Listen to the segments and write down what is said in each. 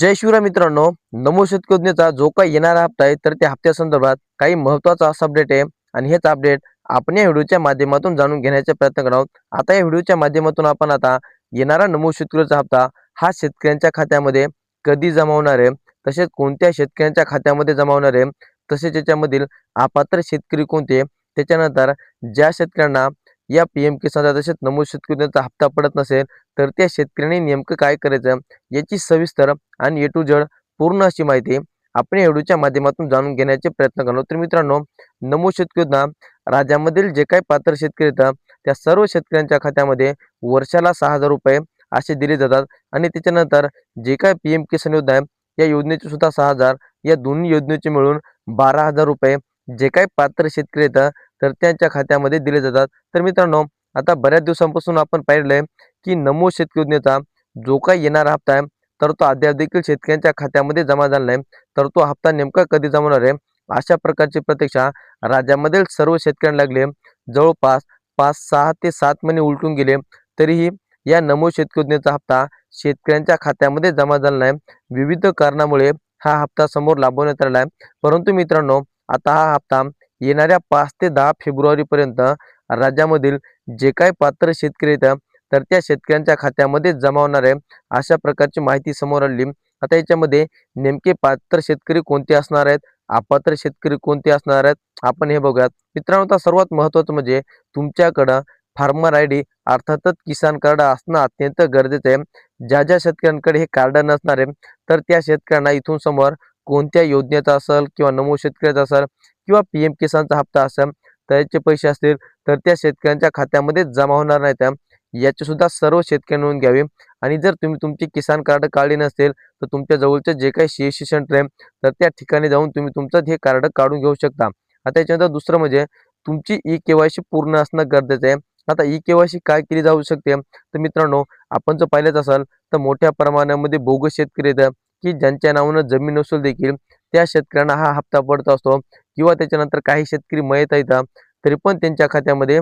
जय शिवराय मित्रांनो. नमो शेतकरी योजनेचा जो काही येणारा हप्ता आहे तर त्या हप्त्या संदर्भात काही महत्त्वाचा असा अपडेट आहे. आणि हेच अपडेट आपण या व्हिडिओच्या माध्यमातून जाणून घेण्याचा प्रयत्न करणार आहोत. आता या व्हिडिओच्या माध्यमातून आपण आता येणारा नमो शेतकऱ्याचा हप्ता हा शेतकऱ्यांच्या खात्यामध्ये कधी जमावणार आहे? तसेच कोणत्या शेतकऱ्यांच्या खात्यामध्ये जमा होणार आहे? तसेच याच्यामधील अपात्र शेतकरी कोणते? त्याच्यानंतर ज्या शेतकऱ्यांना या पी एम किसानचा तसेच नमो हप्ता पडत नसेल तर त्या शेतकऱ्यांनी नेमकं काय करायचं? याची सविस्तर आणि ए टू जड पूर्ण अशी माहिती आपण या व्हिडिओच्या माध्यमातून जाणून घेण्याचे प्रयत्न करणार तर मित्रांनो नमो शेतकऱ्यांना योजना राज्यामधील जे काही पात्र शेतकरी येतात त्या सर्व शेतकऱ्यांच्या खात्यामध्ये वर्षाला सहा हजार रुपये असे दिले जातात. आणि त्याच्यानंतर जे काय पी एम किसान योजना आहे या योजनेचे सुद्धा सहा हजार या दोन्ही योजनेचे मिळून बारा हजार रुपये जे काही पात्र शेतकरी येतात तर त्यांच्या खात्यामध्ये दिले जातात. तर मित्रांनो आता बऱ्याच दिवसांपासून आपण पाहिलंय की नमो शेतकरी योजनेचा जो काही येणारा हप्ता आहे तर तो अद्याप देखील शेतकऱ्यांच्या खात्यामध्ये जमा झाला नाही. तर तो हप्ता नेमका कधी जमा होणार आहे? अशा प्रकारची प्रतीक्षा राज्यामधील सर्व शेतकऱ्यांना लागले जवळपास पाच सहा ते सात महिने उलटून गेले तरीही या नमो शेतकरी योजनेचा हप्ता शेतकऱ्यांच्या खात्यामध्ये जमा झाला नाही. विविध कारणामुळे हा हप्ता समोर लाभवण्यात आला आहे. परंतु मित्रांनो आता हा हप्ता येणाऱ्या पाच ते दहा फेब्रुवारीपर्यंत राज्यामधील जे काही पात्र शेतकरी येतात तर त्या शेतकऱ्यांच्या खात्यामध्ये जमा होणार आहे अशा प्रकारची माहिती समोर आली. आता याच्यामध्ये नेमके पात्र शेतकरी कोणते असणार आहेत अपात्र शेतकरी कोणते असणार आहेत आपण हे बघूयात. मित्रांनो आता सर्वात महत्वाचं म्हणजे तुमच्याकडं फार्मर आय डी अर्थातच किसान कार्ड असणं अत्यंत गरजेचं आहे. ज्या ज्या शेतकऱ्यांकडे हे कार्ड नसणार आहे तर त्या शेतकऱ्यांना इथून समोर कोणत्या योजनेचा असेल किंवा नमो शेतकऱ्याचा असेल किंवा पी एम किसानचा हप्ता असेल त्याचे पैसे असतील तर त्या शेतकऱ्यांच्या खात्यामध्ये जमा होणार नाहीत. याची सुद्धा सर्व शेतकरी नोंद घ्यावी. आणि जर तुम्ही तुमची किसान कार्ड काढले नसेल तर तुमच्या जवळचे जे काही सी एस सी सेंटर आहे तर त्या ठिकाणी जाऊन तुम्ही तुमचं हे कार्ड काढून घेऊ शकता. आता याच्यानंतर दुसरं म्हणजे तुमची ई के पूर्ण असणं गरजेचं आहे. आता ई के काय केली जाऊ शकते? तर मित्रांनो आपण जर पाहिलंच असाल तर मोठ्या प्रमाणामध्ये बोगस शेतकरी येतात की ज्यांच्या नावानं जमीन नसून देखील त्या शेतकऱ्यांना हा हप्ता पडत असतो किंवा त्याच्यानंतर काही शेतकरी मयत येतात तरी पण त्यांच्या खात्यामध्ये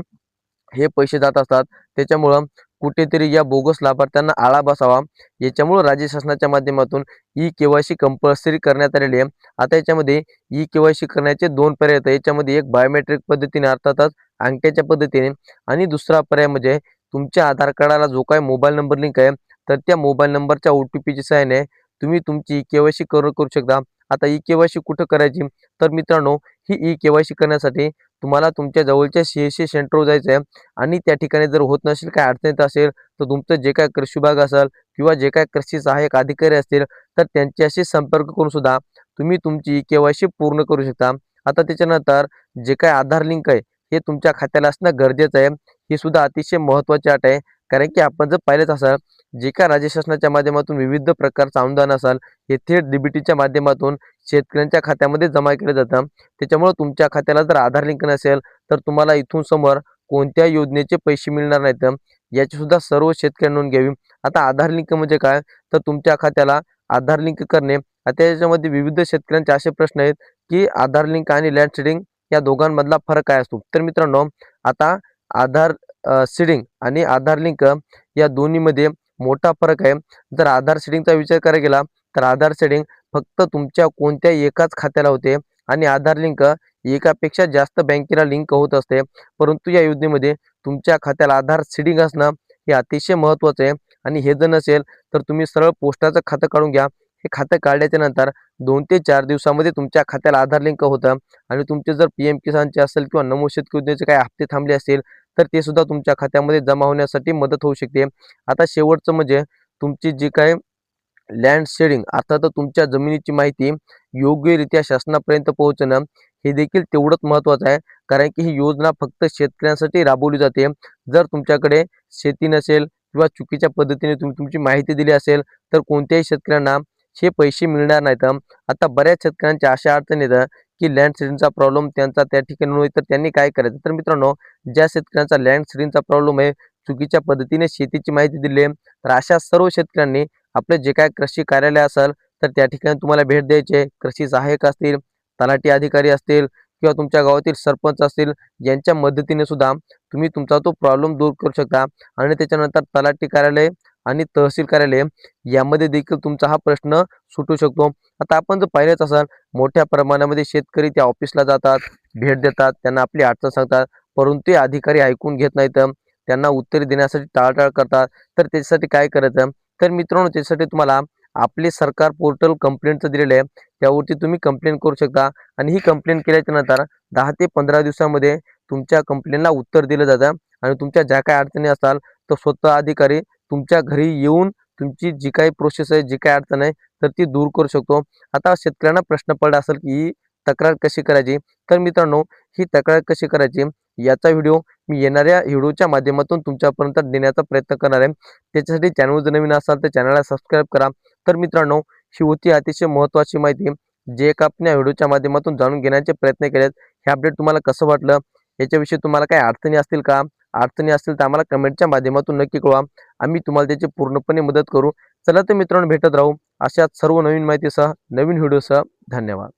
हे पैसे जात असतात. त्याच्यामुळं कुठेतरी या बोगस लाभार्थ्यांना आळा बसावा. याच्यामुळं राज्य शासनाच्या माध्यमातून e K Y C compulsory करण्यात आलेली आहे. आता याच्यामध्ये ई के वाय सी करण्याचे दोन पर्याय आहेत. याच्यामध्ये एक बायोमेट्रिक पद्धतीने अर्थातच अंगठ्याच्या पद्धतीने आणि दुसरा पर्याय म्हणजे तुमच्या आधार कार्डाला जो काय मोबाईल नंबर लिंक आहे तर त्या मोबाईल नंबरच्या ओ टी पीची सहाय्याने तुम्ही तुमची ई के वाय सी करू करू शकता. आता ई केवायसी कुठं करायची? तर मित्रांनो ही ई केवायसी सी करण्यासाठी तुम्हाला तुमच्या जवळच्या सी एस सी सेंटरवर जायचं आहे आणि त्या ठिकाणी जर होत नसेल काय अडचण येत असेल तर तुमचं जे काय कृषी विभाग असेल किंवा जे काय कृषी सहाय्यक अधिकारी असतील तर त्यांच्याशी संपर्क करून सुद्धा तुम्ही तुमची ई केवायसी सी पूर्ण करू शकता. आता त्याच्यानंतर जे काय आधार लिंक आहे हे तुमच्या खात्याला असणं गरजेचं आहे. ही सुद्धा अतिशय महत्त्वाची अट आहे. कारण की आपण जर पाहिलंच असाल जे काय राज्य शासनाच्या माध्यमातून विविध प्रकारचं अनुदान असाल हे थेट डीबीटीच्या माध्यमातून शेतकऱ्यांच्या खात्यामध्ये जमा केलं जातं. त्याच्यामुळे तुमच्या खात्याला जर आधार लिंक नसेल तर तुम्हाला इथून समोर कोणत्या योजनेचे पैसे मिळणार नाहीत. याची सुद्धा सर्व शेतकऱ्यांनी नोंद घ्यावी. आता आधार लिंक म्हणजे काय? तर तुमच्या खात्याला आधार लिंक करणे. आता याच्यामध्ये विविध शेतकऱ्यांचे असे प्रश्न आहेत की आधार लिंक आणि लँड सीडिंग या दोघांमधला फरक काय असतो? तर मित्रांनो आता आधार सीडिंग आणि आधार लिंक या दोन्हीमध्ये मोठा फरक आहे. जर आधार सीडिंगचा विचार करायला गेला तर आधार सेडिंग फक्त तुमच्या कोणत्या एकाच खात्याला होते आणि आधार लिंक एकापेक्षा जास्त बँकेला लिंक होत असते. परंतु या योजनेमध्ये तुमच्या खात्याला आधार सीडिंग असणं हे अतिशय महत्त्वाचं आहे. आणि हे जर नसेल तर तुम्ही सरळ पोस्टाचं खातं काढून घ्या. हे खातं काढल्याच्या नंतर दोन ते चार दिवसामध्ये तुमच्या खात्याला आधार लिंक होतं. आणि तुमचे जर पी एम किसानचे असेल किंवा नमो शेतकरी योजनेचे काही हप्ते थांबले असतील तर ते सुद्धा तुमच्या खात्यामध्ये जमा होण्यासाठी मदत होऊ शकते. आता शेवटचं म्हणजे तुमची जी काय लँड शेडिंग अर्थात तुमच्या जमिनीची माहिती योग्यरित्या शासनापर्यंत पोहोचणं हे देखील तेवढंच महत्त्वाचं आहे. कारण की ही योजना फक्त शेतकऱ्यांसाठी राबवली जाते. जर तुमच्याकडे शेती नसेल किंवा चुकीच्या पद्धतीने तुम्ही तुमची माहिती दिली असेल तर कोणत्याही शेतकऱ्यांना हे पैसे मिळणार नाहीत. आता बऱ्याच शेतकऱ्यांच्या अशा अडचणी येतं की लँड सिडिंगचा प्रॉब्लेम त्यांचा त्या ठिकाणी तर त्यांनी काय करायचं? तर मित्रांनो ज्या शेतकऱ्यांचा लँड सिडिंगचा प्रॉब्लेम आहे चुकीच्या पद्धतीने शेतीची माहिती दिली आहे तर अशा सर्व शेतकऱ्यांनी आपले जे काय कृषी कार्यालय असेल तर त्या ठिकाणी तुम्हाला भेट द्यायचे कृषी सहाय्यक असतील तलाठी अधिकारी असतील किंवा तुमच्या गावातील सरपंच असतील यांच्या मदतीने सुद्धा तुम्ही तुमचा तो प्रॉब्लेम दूर करू शकता. आणि त्याच्यानंतर तलाठी कार्यालय आणि तहसील कार्यालय यामध्ये देखील तुमचा हा प्रश्न सुटू शकतो. आता आपण जर पाहिलंच असाल मोठ्या प्रमाणामध्ये शेतकरी त्या ऑफिसला जातात भेट देतात त्यांना आपली अडचण सांगतात परंतु ते अधिकारी ऐकून घेत नाहीत त्यांना उत्तर देण्यासाठी टाळाटाळ करतात तर त्याच्यासाठी काय करायचं? तर मित्रांनो त्याच्यासाठी तुम्हाला आपले सरकार पोर्टल कंप्लेंटचं दिलेलं आहे त्यावरती तुम्ही कंप्लेंट करू शकता आणि ही कंप्लेंट केल्याच्यानंतर दहा ते पंधरा दिवसामध्ये तुमच्या कंप्लेंटला उत्तर दिलं जातं आणि तुमच्या ज्या काही अडचणी असतात तर स्वतः अधिकारी तुमच्या घरी येऊन तुमची जी काही प्रोसेस आहे जी काही अडचण आहे तर ती दूर करू शकतो. आता शेतकऱ्यांना प्रश्न पडला असेल की ही तक्रार कशी करायची? तर मित्रांनो ही तक्रार कशी करायची? याचा व्हिडिओ मी येणाऱ्या व्हिडिओच्या माध्यमातून तुमच्यापर्यंत देण्याचा प्रयत्न करणार आहे. त्याच्यासाठी चॅनल जर नवीन असाल तर चॅनलला सबस्क्राईब करा. तर मित्रांनो ही होती अतिशय महत्त्वाची माहिती. जे एक आपण या व्हिडिओच्या माध्यमातून जाणून घेण्याचे प्रयत्न केलेत हे अपडेट तुम्हाला कसं वाटलं? याच्याविषयी तुम्हाला काही अडचणी असतील का? अडचणी असतील तर आम्हाला कमेंटच्या माध्यमातून नक्की कळवा. आम्ही तुम्हाला त्याची पूर्णपणे मदत करू. चला तर मित्रांनो भेटत राहू. अशाच सर्व नवीन माहितीसह नवीन व्हिडिओसह धन्यवाद.